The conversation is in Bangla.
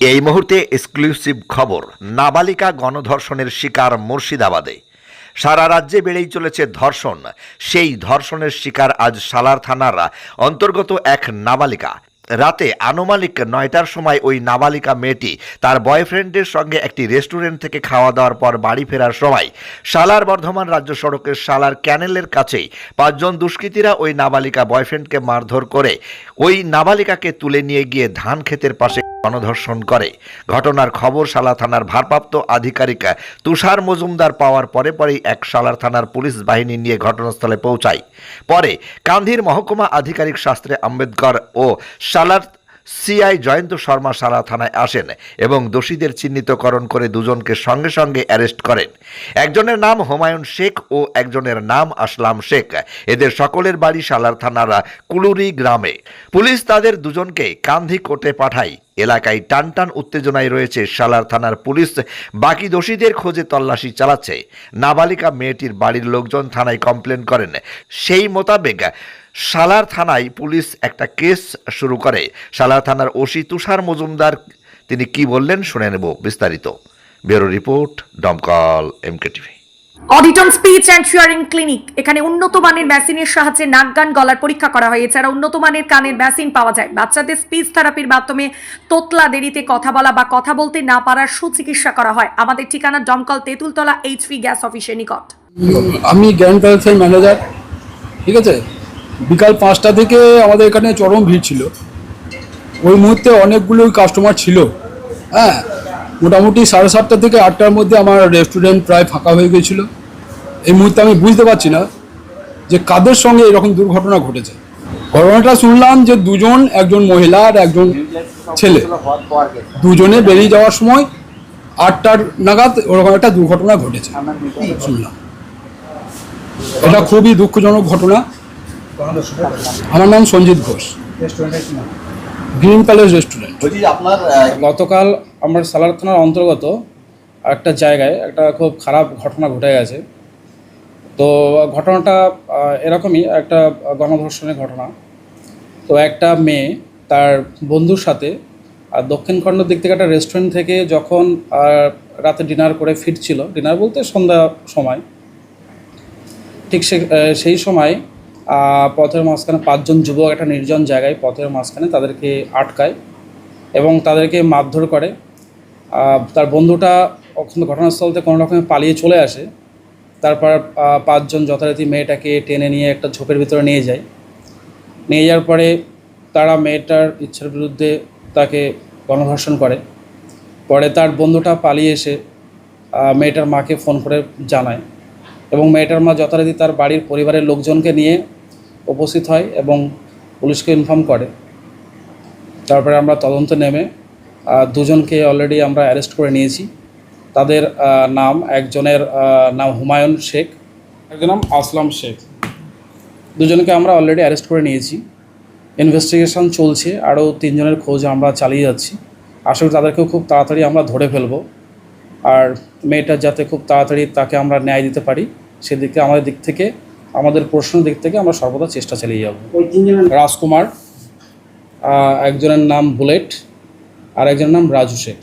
এই মুহূর্তে এক্সক্লুসিভ খবর, নাবালিকা গণধর্ষণের শিকার মুর্শিদাবাদে। সারা রাজ্যে বেড়েই চলেছে ধর্ষণ। সেই ধর্ষণের শিকার আজ সালার থানার অন্তর্গত এক নাবালিকা। রাতে আনুমানিক নয়টার সময় ওই নাবালিকা মেয়েটি তার বয়ফ্রেন্ডের সঙ্গে একটি রেস্টুরেন্ট থেকে খাওয়া দাওয়ার পর বাড়ি ফেরার সময় সালার বর্ধমান রাজ্য সড়কের সালার ক্যানেলের কাছেই পাঁচজন দুষ্কৃতীরা ওই নাবালিকা বয়ফ্রেন্ডকে মারধর করে ওই নাবালিকাকে তুলে নিয়ে গিয়ে ধান ক্ষেতের পাশে গণধর্ষণ করে। ঘটনার খবর সালা থানার ভারপ্রাপ্ত আধিকারিকা তুষার মজুমদার পাওয়ার পরে পরেই এক সালার থানার পুলিশ বাহিনী নিয়ে ঘটনাস্থলে পৌঁছায়। পরে কান্ধির মহকুমা আধিকারিক শাস্ত্রে আম্বেদকর ও সালার সিআই জয়ন্ত শর্মা সালা থানায় আসেন এবং দোষীদের চিহ্নিতকরণ করে দুজনকে সঙ্গে সঙ্গে অ্যারেস্ট করেন। একজনের নাম হুমায়ুন শেখ ও একজনের নাম আসলাম শেখ। এদের সকলের বাড়ি সালার থানার কুলুরি গ্রামে। পুলিশ তাদের দুজনকে কান্ধি কোর্টে পাঠায়। এলাকায় টান টান উত্তেজনায় রয়েছে সালার থানার পুলিশ। বাকি দোষীদের খোঁজে তল্লাশি চালাচ্ছে। নাবালিকা মেয়েটির বাড়ির লোকজন থানায় কমপ্লেন করেন। সেই মোতাবেক সালার থানায় পুলিশ একটা কেস শুরু করে। সালার থানার ওসি তুষার মজুমদার তিনি কি বললেন শুনে নেব বিস্তারিত। ব্যুরো রিপোর্ট দমকল MK TV audition speech and শিয়ারিং clinic এখানে উন্নত মানের মেশিনের সাহায্যে নাক গান গলার পরীক্ষা করা হয়। এছাড়া উন্নত মানের কানের মেশিন পাওয়া যায়। বাচ্চাদের স্পিচ থেরাপির মাধ্যমে তোতলা দেরিতে কথা বলা বা কথা বলতে না পারার সুচিকিৎসা করা হয়। আমাদের ঠিকানা দমকল তেঁতুলতলা এইচপি গ্যাস অফিসের নিকট। আমি প্যালেসের ম্যানেজার ঠিক আছে? বিকাল পাঁচটা থেকে আমাদের এখানে চরম ভিড় ছিল। ওই মুহূর্তে অনেকগুলো কাস্টমার ছিল। হ্যাঁ মোটামুটি সাড়ে সাতটা থেকে আটটার মধ্যে আমার রেস্টুরেন্ট প্রায় ফাঁকা হয়ে গিয়েছিল। এই মুহূর্তে আমি বুঝতে পারছি না যে কাদের সঙ্গে এরকম দুর্ঘটনা ঘটেছে। ঘটনাটা শুনলাম যে দুজন, একজন মহিলা আর একজন ছেলে। দুজনে বেরিয়ে যাওয়ার সময় আটটার নাগাদ ওরকম একটা দুর্ঘটনা ঘটেছে। শুনলাম। এটা খুবই দুঃখজনক ঘটনা। আমার নাম Sanjit Ghosh. Green Palace restaurant আপনার গতকাল আমার সালার থানার অন্তর্গত একটা জায়গায় একটা খুব খারাপ ঘটনা ঘটে গেছে। তো ঘটনাটা এরকমই একটা গণধর্ষণের ঘটনা। তো একটা মেয়ে তার বন্ধুর সাথে আর দক্ষিণখণ্ড দিক থেকে একটা রেস্টুরেন্ট থেকে যখন রাতে ডিনার করে ফিরছিল ডিনার বলতে সন্ধ্যা সময়। ঠিক সে সেই সময় পথের মাঝখানে পাঁচজন যুবক একটা নির্জন জায়গায় পথের মাঝখানে তাদেরকে আটকায় এবং তাদেরকে মারধর করে। তার বন্ধুটা ঘটনাস্থল থেকে কোনো রকমে পালিয়ে চলে আসে। তারপর পাঁচজন যথারীতি মেয়েটাকে টেনে নিয়ে একটা ঝোপের ভিতরে নিয়ে যায়। নিয়ে যাওয়ার পরে তারা মেয়েটার ইচ্ছার বিরুদ্ধে তাকে গণধর্ষণ করে। পরে তার বন্ধুটা পালিয়ে এসে মেয়েটার মাকে ফোন করে জানায় এবং মেয়েটার মা যথারীতি তার বাড়ির পরিবারের লোকজনকে নিয়ে উপস্থিত হয় এবং পুলিশকে ইনফর্ম করে। তারপরে আমরা তদন্ত নেমে দুজনকে অলরেডি আমরা অ্যারেস্ট করে নিয়েছি। তাদের নাম, একজনের নাম হুমায়ুন শেখ, একজনের নাম আসলাম শেখ। দুজনকে আমরা অলরেডি অ্যারেস্ট করে নিয়েছি। ইনভেস্টিগেশন চলছে, আরও তিনজনের খোঁজ আমরা চালিয়ে যাচ্ছি। আশা করি তাদেরকেও খুব তাড়াতাড়ি আমরা ধরে ফেলব। আর মেয়েটা যাতে খুব তাড়াতাড়ি তাকে আমরা ন্যায় দিতে পারি, সেদিকে আমাদের দিক থেকে আমাদের প্রশ্নের দিক থেকে আমরা সর্বদা চেষ্টা চালিয়ে যাব। রাজকুমার একজনের নাম বুলেট আর একজনের নাম রাজু শেখ